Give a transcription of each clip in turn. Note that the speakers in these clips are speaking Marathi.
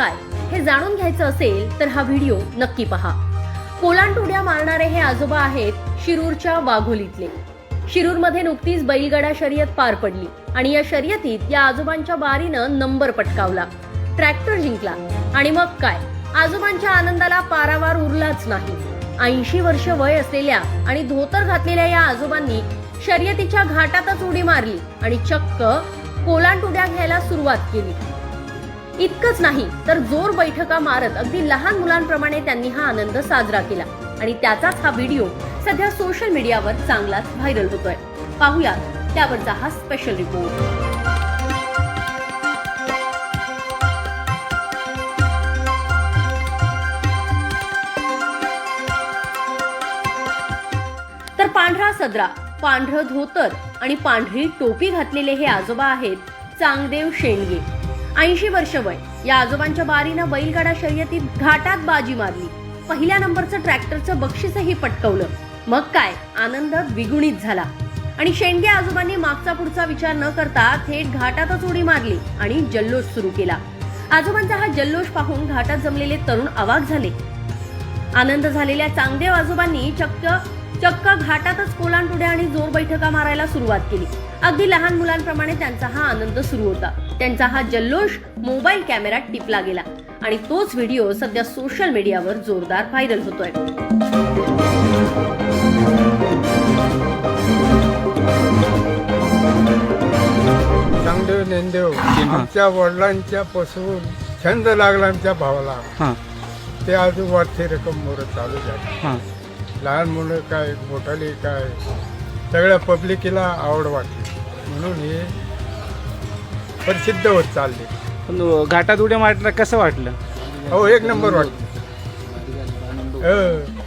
काय हे जाणून घ्यायचं असेल तर हा व्हिडिओ नक्की पहा. कोलांटुड्या मारणारे हे आजोबा आहेत शिरूरच्या वाघोलीतले. शिरूरमध्ये नुकतीच बैलगाडा शर्यत पार पडली आणि या शर्यतीत या आजोबांच्या बारीनं नंबर पटकावला. ट्रॅक्टर जिंकला. आणि मग काय? आजोबांच्या आनंदाला पारावार उरलाच नाही. ऐंशी वर्ष वय असलेल्या आणि धोतर घातलेल्या या आजोबांनी शर्यतीच्या घाटातच उडी मारली आणि चक्क कोलांटुड्या घ्यायला सुरुवात केली. इतकंच नाही तर जोर बैठका मारत अगदी लहान मुलांप्रमाणे त्यांनी हा आनंद साजरा केला. आणि त्याचाच हा व्हिडिओ सध्या सोशल मीडियावर चांगलाच व्हायरल होतोय. पाहूया त्यावरचा हा स्पेशल रिपोर्ट तर पांढरा सदरा पांढरं धोतर आणि पांढरी टोपी घातलेले हे आजोबा आहेत चांगदेव शेंडगे. ऐंशी वर्ष वय. या आजोबांच्या बारीनं बैलगाडा शर्यतीत घाटात बाजी मारली. पहिल्या नंबरचं ट्रॅक्टरचं बक्षीसही पटकवलं. मग काय? आनंद द्विगुणित झाला. आणि शेंडगे आजोबांनी मागचा पुढचा विचार न करता थेट घाटातच उडी मारली आणि जल्लोष सुरू केला. आजोबांचा हा जल्लोष पाहून घाटात जमलेले तरुण अवाक झाले. आनंद झालेल्या चांगदेव आजोबांनी चक्क चक्क घाटातच कोलांटुड्या आणि जोर बैठका मारायला सुरुवात केली. अगदी लहान मुलांप्रमाणे त्यांचा हा आनंद सुरू होता. त्यांचा हा जल्लोष मोबाईल कॅमेऱ्यात टिपला गेला आणि तोच व्हिडिओ सध्या सोशल मीडियावर जोरदार व्हायरल होतोय. आमच्या वडिलांच्या पासून छंद लागला आमच्या भावाला. हां. ते अजून वरती रक्कम मोर चालू झाली. हां. लहान मुलं काय मोठाली काय सगळ्या पब्लिकीला आवड वाटली. म्हणून हे प्रसिद्ध होत चालले. पण घाटात उड्या मारलं कसं वाटलं? हो एक नंबर वाटलं. हो.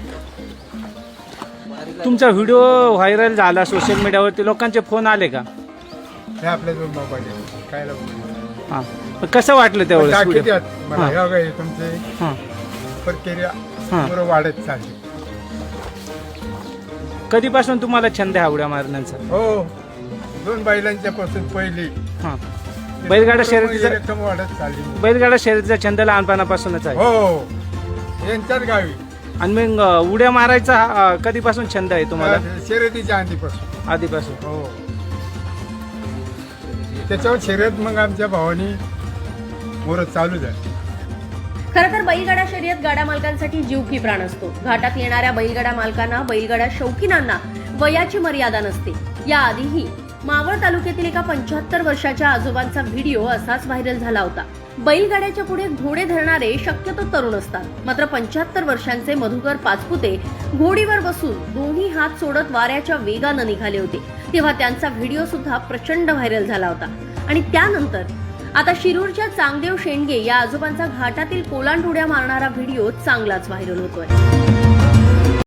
तुमचा व्हिडिओ व्हायरल झाला सोशल मीडियावरती लोकांचे फोन आले का? हे आपल्या मोबाईल आहे. काय लागू हां. पण कसं वाटलं त्यावेळेस दाखवते व्हिडिओ? आहेत मला हां. हे बघा, हे तुमचे हां. प्रक्रिया हां. बरोबर वाढत चालली. कधीपासून तुम्हाला छंद आहे उड्या मारण्याचा? हो दोन बैलांच्या पासून पहिली. हां. बैलगाडा शर्यतीचा रक्कम वाढत चालली. बैलगाडा शर्यतीचा छंद लहानपणापासूनच आहे. हो यांच्याच गावी. आणि मग अं, उड्या मारायचा अं, कधीपासून छंद आहे तुम्हाला? शर्यतीच्या आधीपासून. आधीपासून. हो. त्याच्यावर शर्यत मग आमच्या भावानी मोर चालू झाली. खरं तर बैलगाडा शर्यत गाडा मालकांसाठी जीव की प्राण असतो. घाटात येणाऱ्या बैलगाडा मालकांना बैलगाडा शौकीनांना वयाची मर्यादा नसते. याआधीही मावळ तालुक्यातील एका पंच्याहत्तर वर्षाच्या आजोबांचा व्हिडिओ असाच व्हायरल झाला होता. बैलगाड्याच्या पुढे घोडे धरणारे शक्यतो तरुण असतात. मात्र पंच्याहत्तर वर्षांचे मधुकर पाचपुते घोडीवर बसून दोन्ही हात सोडत वाऱ्याच्या वेगानं निघाले होते. तेव्हा त्यांचा व्हिडिओ सुद्धा प्रचंड व्हायरल झाला होता. आणि त्यानंतर आता शिरूरच्या चांगदेव शेंडगे या आजोबांचा घाटातील कोलांड उड्या मारणारा व्हिडिओ चांगलाच व्हायरल होतोय.